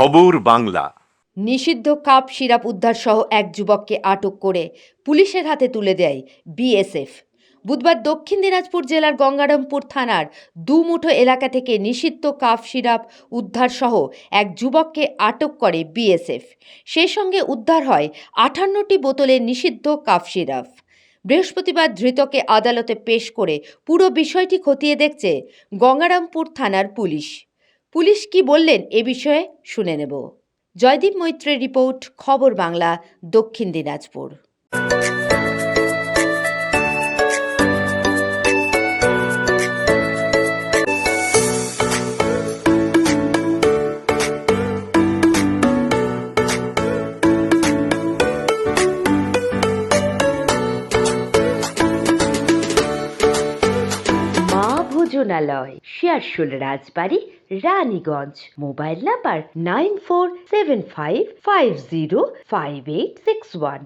খবর বাংলা। নিষিদ্ধ cough syrup উদ্ধার সহ এক যুবককে আটক করে পুলিশের হাতে তুলে দেয় বিএসএফ। বুধবার দক্ষিণ দিনাজপুর জেলার গঙ্গারামপুর থানার দুমুঠো এলাকা থেকে নিষিদ্ধ কাপ সিরাপ উদ্ধার সহ এক যুবককে আটক করে বিএসএফ। সেই সঙ্গে উদ্ধার হয় আটান্নটি বোতলে নিষিদ্ধ কাপ সিরাপ। বৃহস্পতিবার ধৃতকে আদালতে পেশ করে পুরো বিষয়টি খতিয়ে দেখছে গঙ্গারামপুর থানার পুলিশ। পুলিশ কি বললেন এ বিষয়ে শুনে নেব। জয়দীপ মৈত্রের রিপোর্ট খবর Bangla Dakshin Dinajpur. ভোজনালয় Searsole Rajbari, Raniganj. Mobile number nine four seven five five zero five eight six one.